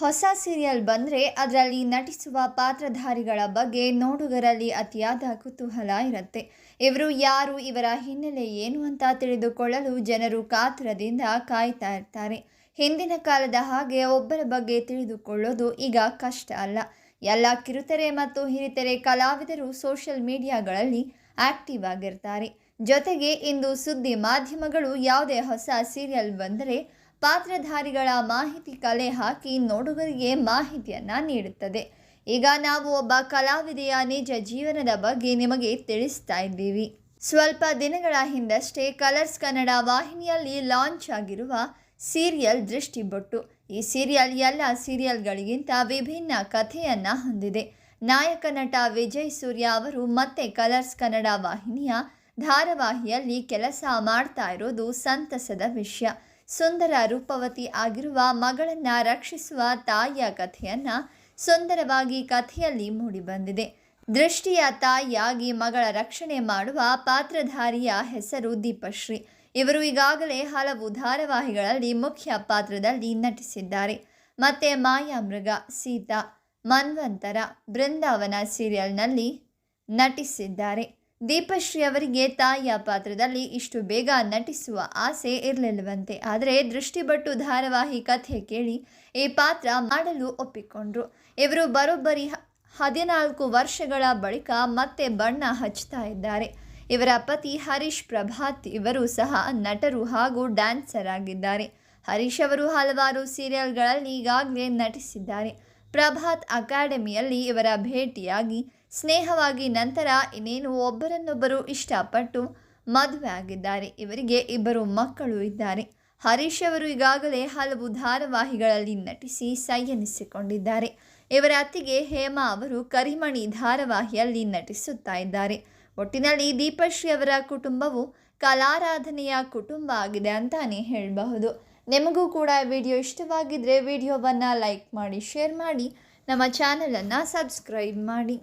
ಹೊಸ ಸೀರಿಯಲ್ ಬಂದರೆ ಅದರಲ್ಲಿ ನಟಿಸುವ ಪಾತ್ರಧಾರಿಗಳ ಬಗ್ಗೆ ನೋಡುಗರಲ್ಲಿ ಅತಿಯಾದ ಕುತೂಹಲ ಇರುತ್ತೆ. ಇವರು ಯಾರು, ಇವರ ಹಿನ್ನೆಲೆ ಏನು ಅಂತ ತಿಳಿದುಕೊಳ್ಳಲು ಜನರು ಕಾತರದಿಂದ ಕಾಯ್ತಾ ಇರ್ತಾರೆ. ಹಿಂದಿನ ಕಾಲದ ಹಾಗೆ ಒಬ್ಬರ ಬಗ್ಗೆ ತಿಳಿದುಕೊಳ್ಳೋದು ಈಗ ಕಷ್ಟ ಅಲ್ಲ. ಎಲ್ಲ ಕಿರುತೆರೆ ಮತ್ತು ಹಿರಿತೆರೆ ಕಲಾವಿದರು ಸೋಷಿಯಲ್ ಮೀಡಿಯಾಗಳಲ್ಲಿ ಆಕ್ಟಿವ್ ಆಗಿರ್ತಾರೆ. ಜೊತೆಗೆ ಇಂದು ಸುದ್ದಿ ಮಾಧ್ಯಮಗಳು ಯಾವುದೇ ಹೊಸ ಸೀರಿಯಲ್ ಬಂದರೆ ಪಾತ್ರಧಾರಿಗಳ ಮಾಹಿತಿ ಕಲೆ ಹಾಕಿ ನೋಡುಗರಿಗೆ ಮಾಹಿತಿಯನ್ನು ನೀಡುತ್ತದೆ. ಈಗ ನಾವು ಒಬ್ಬ ಕಲಾವಿದೆಯ ನಿಜ ಜೀವನದ ಬಗ್ಗೆ ನಿಮಗೆ ತಿಳಿಸ್ತಾ ಇದ್ದೀವಿ. ಸ್ವಲ್ಪ ದಿನಗಳ ಹಿಂದಷ್ಟೇ ಕಲರ್ಸ್ ಕನ್ನಡ ವಾಹಿನಿಯಲ್ಲಿ ಲಾಂಚ್ ಆಗಿರುವ ಸೀರಿಯಲ್ ದೃಷ್ಟಿಬೊಟ್ಟು. ಈ ಸೀರಿಯಲ್ ಎಲ್ಲ ಸೀರಿಯಲ್ಗಳಿಗಿಂತ ವಿಭಿನ್ನ ಕಥೆಯನ್ನು ಹೊಂದಿದೆ. ನಾಯಕ ನಟ ವಿಜಯ್ ಸೂರ್ಯ ಅವರು ಮತ್ತೆ ಕಲರ್ಸ್ ಕನ್ನಡ ವಾಹಿನಿಯ ಧಾರಾವಾಹಿಯಲ್ಲಿ ಕೆಲಸ ಮಾಡ್ತಾ ಇರೋದು ಸಂತಸದ ವಿಷಯ. ಸುಂದರ ರೂಪವತಿ ಆಗಿರುವ ಮಗಳನ್ನು ರಕ್ಷಿಸುವ ತಾಯಿಯ ಕಥೆಯನ್ನು ಸುಂದರವಾಗಿ ಕಥೆಯಲ್ಲಿ ಮೂಡಿಬಂದಿದೆ ದೃಷ್ಟಿಯ ತಾಯಿಯಾಗಿ ಮಗಳ ರಕ್ಷಣೆ ಮಾಡುವ ಪಾತ್ರಧಾರಿಯ ಹೆಸರು ದೀಪಶ್ರೀ. ಇವರು ಈಗಾಗಲೇ ಹಲವು ಧಾರಾವಾಹಿಗಳಲ್ಲಿ ಮುಖ್ಯ ಪಾತ್ರದಲ್ಲಿ ನಟಿಸಿದ್ದಾರೆ. ಮತ್ತೆ ಮಾಯಾಮೃಗ, ಸೀತಾ, ಮನ್ವಂತರ, ಬೃಂದಾವನ ಸೀರಿಯಲ್ನಲ್ಲಿ ನಟಿಸಿದ್ದಾರೆ. ದೀಪಶ್ರೀ ಅವರಿಗೆ ತಾಯಿಯ ಪಾತ್ರದಲ್ಲಿ ಇಷ್ಟು ಬೇಗ ನಟಿಸುವ ಆಸೆ ಇರಲಿಲ್ಲವಂತೆ. ಆದರೆ ದೃಷ್ಟಿಬಟ್ಟು ಧಾರಾವಾಹಿ ಕಥೆ ಕೇಳಿ ಈ ಪಾತ್ರ ಮಾಡಲು ಒಪ್ಪಿಕೊಂಡ್ರು. ಇವರು ಬರೋಬ್ಬರಿ ಹದಿನಾಲ್ಕು ವರ್ಷಗಳ ಬಳಿಕ ಮತ್ತೆ ಬಣ್ಣ ಹಚ್ತಾ ಇದ್ದಾರೆ. ಇವರ ಪತಿ ಹರೀಶ್ ಪ್ರಭಾತ್ ಇವರು ಸಹ ನಟರು ಹಾಗೂ ಡ್ಯಾನ್ಸರ್ ಆಗಿದ್ದಾರೆ. ಹರೀಶ್ ಅವರು ಹಲವಾರು ಸೀರಿಯಲ್ಗಳಲ್ಲಿ ಈಗಾಗಲೇ ನಟಿಸಿದ್ದಾರೆ. ಪ್ರಭಾತ್ ಅಕಾಡೆಮಿಯಲ್ಲಿ ಇವರ ಭೇಟಿಯಾಗಿ ಸ್ನೇಹವಾಗಿ ನಂತರ ಇನ್ನೇನು ಒಬ್ಬರನ್ನೊಬ್ಬರು ಇಷ್ಟಪಟ್ಟು ಮದುವೆ ಆಗಿದ್ದಾರೆ. ಇವರಿಗೆ ಇಬ್ಬರು ಮಕ್ಕಳು ಇದ್ದಾರೆ. ಹರೀಶ್ ಅವರು ಈಗಾಗಲೇ ಹಲವು ಧಾರಾವಾಹಿಗಳಲ್ಲಿ ನಟಿಸಿ ಸೈಯನಿಸಿಕೊಂಡಿದ್ದಾರೆ. ಇವರ ಅತ್ತಿಗೆ ಹೇಮಾ ಅವರು ಕರಿಮಣಿ ಧಾರಾವಾಹಿಯಲ್ಲಿ ನಟಿಸುತ್ತಾ ಇದ್ದಾರೆ. ಒಟ್ಟಿನಲ್ಲಿ ದೀಪಶ್ರೀ ಅವರ ಕುಟುಂಬವು ಕಲಾರಾಧನೆಯ ಕುಟುಂಬ ಆಗಿದೆ ಅಂತಾನೆ ಹೇಳಬಹುದು. ನಿಮಗೂ ಕೂಡ ವಿಡಿಯೋ ಇಷ್ಟವಾಗಿದ್ದರೆ ವಿಡಿಯೋವನ್ನು ಲೈಕ್ ಮಾಡಿ ಶೇರ್ ಮಾಡಿ ನಮ್ಮ ಚಾನಲನ್ನು ಸಬ್ಸ್ಕ್ರೈಬ್ ಮಾಡಿ.